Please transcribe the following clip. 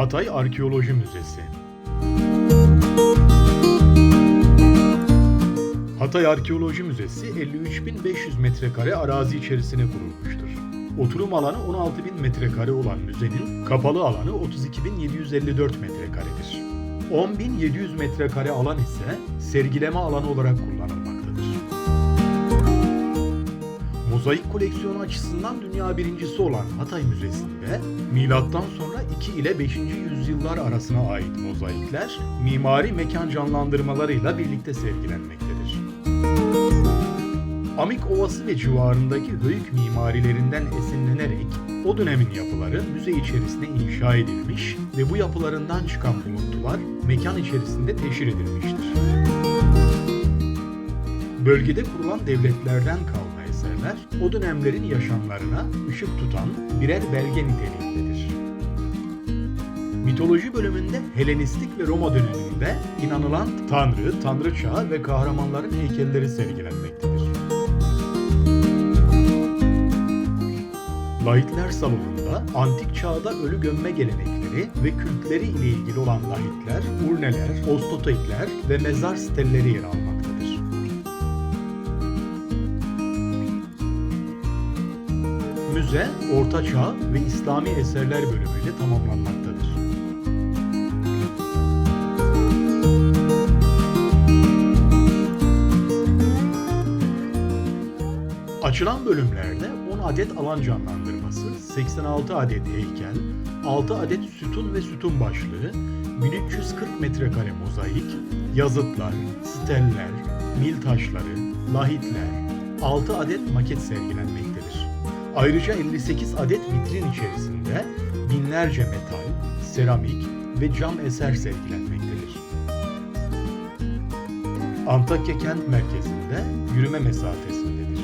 Hatay Arkeoloji Müzesi Hatay Arkeoloji Müzesi 53.500 metrekare arazi içerisine kurulmuştur. Oturum alanı 16.000 metrekare olan müzenin kapalı alanı 32.754 metrekaredir. 10.700 metrekare alan ise sergileme alanı olarak kullanılmaktadır. Mozaik koleksiyonu açısından dünya birincisi olan Hatay Müzesi'nde milattan sonra 2 ile 5. yüzyıllar arasına ait mozaikler mimari mekan canlandırmalarıyla birlikte sergilenmektedir. Amik Ovası ve civarındaki höyük mimarilerinden esinlenerek o dönemin yapıları müze içerisine inşa edilmiş ve bu yapılarından çıkan buluntular mekan içerisinde teşhir edilmiştir. Bölgede kurulan devletlerden kalma eserler o dönemlerin yaşamlarına ışık tutan birer belge niteliğindedir. Mitoloji bölümünde Helenistik ve Roma döneminde inanılan tanrı, tanrıça ve kahramanların heykelleri sergilenmektedir. Lahitler salonunda antik çağda ölü gömme gelenekleri ve kültleri ile ilgili olan lahitler, urneler, ostotekler ve mezar stelleri yer almaktadır. Müze, Orta Çağ ve İslami eserler bölümüyle tamamlanmaktadır. Açılan bölümlerde 10 adet alan canlandırması, 86 adet heykel, 6 adet sütun ve sütun başlığı, 1340 metrekare mozaik, yazıtlar, steller, mil taşları, lahitler, 6 adet maket sergilenmektedir. Ayrıca 58 adet vitrin içerisinde binlerce metal, seramik ve cam eser sergilenmektedir. Antakya kent merkezinde yürüme mesafesindedir.